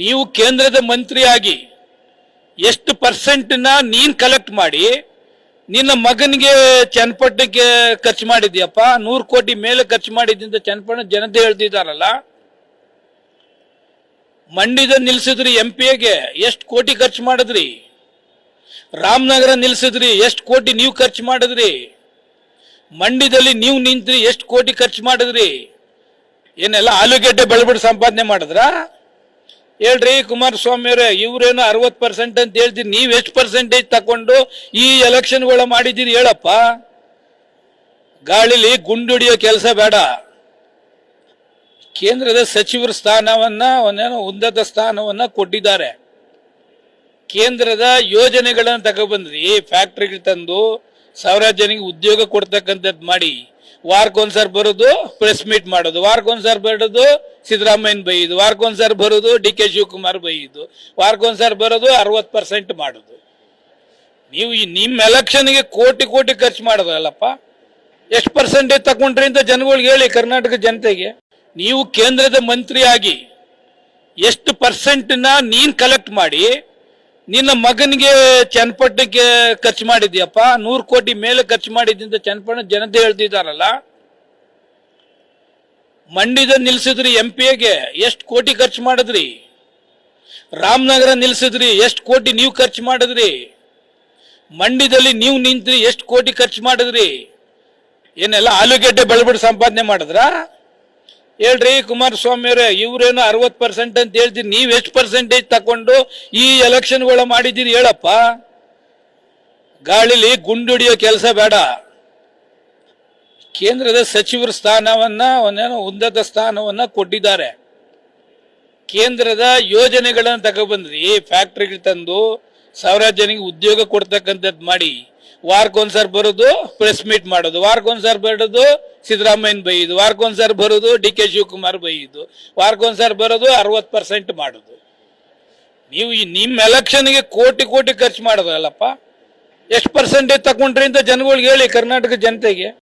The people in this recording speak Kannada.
ನೀವು ಕೇಂದ್ರದ ಮಂತ್ರಿಯಾಗಿ ಎಷ್ಟು ಪರ್ಸೆಂಟ್ನ ನೀನ್ ಕಲೆಕ್ಟ್ ಮಾಡಿ, ನಿನ್ನ ಮಗನಿಗೆ ಚನ್ನಪಟ್ಟಣಕ್ಕೆ ಖರ್ಚು ಮಾಡಿದ್ಯಪ್ಪ, ನೂರು ಕೋಟಿ ಮೇಲೆ ಖರ್ಚು ಮಾಡಿದ್ದಿಂದ ಚನ್ನಪಟ್ಟಣ ಜನತೆ ಹೇಳ್ತಿದ್ದಾರಲ್ಲ ಮಂಡ್ಯದ ನಿಲ್ಸಿದ್ರಿ ಎಂ ಪಿಗೆ ಎಷ್ಟು ಕೋಟಿ ಖರ್ಚು ಮಾಡಿದ್ರಿ, ರಾಮನಗರ ನಿಲ್ಸಿದ್ರಿ ಎಷ್ಟು ಕೋಟಿ ನೀವು ಖರ್ಚು ಮಾಡಿದ್ರಿ, ಮಂಡ್ಯದಲ್ಲಿ ನೀವು ನಿಂತ್ರಿ ಎಷ್ಟು ಕೋಟಿ ಖರ್ಚು ಮಾಡಿದ್ರಿ, ಏನೆಲ್ಲ ಆಲೂಗೆಡ್ಡೆ ಬೆಳೆಬಿಟ್ಟು ಸಂಪಾದನೆ ಮಾಡಿದ್ರಾ? ಹೇಳ್ರಿ ಕುಮಾರಸ್ವಾಮಿ ಅವರೇ, ಇವ್ರೇನು ಅರವತ್ ಪರ್ಸೆಂಟ್ ಅಂತ ಹೇಳ್ತೀರಿ ನೀವ್ ಎಷ್ಟು ಪರ್ಸೆಂಟೇಜ್ ತಕೊಂಡು ಈ ಎಲೆಕ್ಷನ್ಗಳ ಮಾಡಿದ್ದೀರಿ ಹೇಳಪ್ಪ. ಗಾಳಿಲಿ ಗುಂಡುಡಿಯೋ ಕೆಲಸ ಬೇಡ. ಕೇಂದ್ರದ ಸಚಿವರ ಸ್ಥಾನವನ್ನ ಒಂದೇನೋ ಉನ್ನತ ಸ್ಥಾನವನ್ನ ಕೊಟ್ಟಿದ್ದಾರೆ. ಕೇಂದ್ರದ ಯೋಜನೆಗಳನ್ನು ತಗೊಬಂದ್ರಿ ಫ್ಯಾಕ್ಟ್ರಿಗಳು ತಂದು ಸಾವಿರಾರು ಜನಕ್ಕೆ ಉದ್ಯೋಗ ಕೊಡ್ತಕ್ಕಂಥದ್ದು ಮಾಡಿ ವಾರಕ್ಕೊಂದ್ಸಾರಿ ಬರೋದು ಪ್ರೆಸ್ ಮೀಟ್ ಮಾಡೋದು, ವಾರಕ್ಕೊಂದ್ಸಾರಿ ಬರೋದು ಸಿದ್ದರಾಮಯ್ಯನ ಬೈಯ್ಯದು ವಾರಕ್ಕೊಂದ್ಸಾರಿ ಬರೋದು ಡಿ ಕೆ ಶಿವಕುಮಾರ್ ಬೈಯ್ಯದು ವಾರಕ್ಕೊಂದ್ಸಾರಿ ಬರೋದು ಅರವತ್ ಪರ್ಸೆಂಟ್ ಮಾಡೋದು. ನೀವು ನಿಮ್ಮ ಎಲೆಕ್ಷನ್ಗೆ ಕೋಟಿ ಕೋಟಿ ಖರ್ಚು ಮಾಡೋದಲ್ಲಪ್ಪ. ಎಷ್ಟು ಪರ್ಸೆಂಟೇಜ್ ತಗೊಂಡ್ರಿ ಅಂತ ಜನಗಳಿಗೆ ಹೇಳಿ ಕರ್ನಾಟಕ ಜನತೆಗೆ. ನೀವು ಕೇಂದ್ರದ ಮಂತ್ರಿಯಾಗಿ ಎಷ್ಟು ಪರ್ಸೆಂಟ್ನ ನೀನ್ ಕಲೆಕ್ಟ್ ಮಾಡಿ ನಿನ್ನ ಮಗನಿಗೆ ಚನ್ನಪಟ್ಟಣಕ್ಕೆ ಖರ್ಚು ಮಾಡಿದ್ಯಪ್ಪ ನೂರು ಕೋಟಿ ಮೇಲೆ ಖರ್ಚು ಮಾಡಿದ್ದಿಂದ ಚನ್ನಪಟ್ಟಣ ಜನತೆ ಹೇಳ್ತಿದ್ದಾರಲ್ಲ ಮಂಡ್ಯದ ನಿಲ್ಸಿದ್ರಿ ಎಂ ಪಿಗೆ ಎಷ್ಟು ಕೋಟಿ ಖರ್ಚು ಮಾಡಿದ್ರಿ? ರಾಮನಗರ ನಿಲ್ಸಿದ್ರಿ ಎಷ್ಟು ಕೋಟಿ ನೀವು ಖರ್ಚು ಮಾಡಿದ್ರಿ? ಮಂಡ್ಯದಲ್ಲಿ ನೀವು ನಿಂತ್ರಿ ಎಷ್ಟು ಕೋಟಿ ಖರ್ಚು ಮಾಡಿದ್ರಿ? ಏನೆಲ್ಲ ಆಲೂಗೆಡ್ಡೆ ಬೆಳೆಬಿಟ್ಟು ಸಂಪಾದನೆ ಮಾಡಿದ್ರಾ? ಹೇಳ್ರಿ ಕುಮಾರಸ್ವಾಮಿ ಅವರೇ, ಇವ್ರೇನು ಅರವತ್ ಪರ್ಸೆಂಟ್ ಅಂತ ಹೇಳ್ತೀನಿ ನೀವ್ ಎಷ್ಟು ಪರ್ಸೆಂಟೇಜ್ ತಕೊಂಡು ಈ ಎಲೆಕ್ಷನ್ಗಳ ಮಾಡಿದ್ದೀರಿ ಹೇಳಪ್ಪ. ಗಾಳಿಲಿ ಗುಂಡುಡಿಯೋ ಕೆಲಸ ಬೇಡ. ಕೇಂದ್ರದ ಸಚಿವರ ಸ್ಥಾನವನ್ನ ಒಂದೇನೋ ಉನ್ನತ ಸ್ಥಾನವನ್ನ ಕೊಟ್ಟಿದ್ದಾರೆ. ಕೇಂದ್ರದ ಯೋಜನೆಗಳನ್ನ ತಗೊಬಂದ್ರಿ ಫ್ಯಾಕ್ಟ್ರಿಗಳು ತಂದು ಸಾವಿರ ಉದ್ಯೋಗ ಕೊಡ್ತಕ್ಕಂಥದ್ದು ಮಾಡಿ. ವಾರಕ್ಕೊಂದ್ಸಾರಿ ಬರೋದು ಪ್ರೆಸ್ ಮೀಟ್ ಮಾಡೋದು. ವಾರಕ್ಕೊಂದ್ಸಾರಿ ಬರೋದು ಸಿದ್ದರಾಮಯ್ಯನ ಬೈದು ವಾರಕ್ಕೊಂದ್ಸಾರಿ ಬರೋದು, ಡಿ ಕೆ ಶಿವಕುಮಾರ್ ಬೈದು ವಾರಕ್ಕೊಂದ್ಸಾರಿ ಬರೋದು ಅರವತ್ತು ಪರ್ಸೆಂಟ್ ಮಾಡೋದು. ನೀವು ನಿಮ್ಮ ಎಲೆಕ್ಷನ್ಗೆ ಕೋಟಿ ಕೋಟಿ ಖರ್ಚು ಮಾಡೋದಲ್ಲಪ್ಪ. ಎಷ್ಟು ಪರ್ಸೆಂಟೇಜ್ ತಗೊಂಡ್ರಿ ಅಂತ ಜನಗಳಿಗೆ ಹೇಳಿ ಕರ್ನಾಟಕ ಜನತೆಗೆ.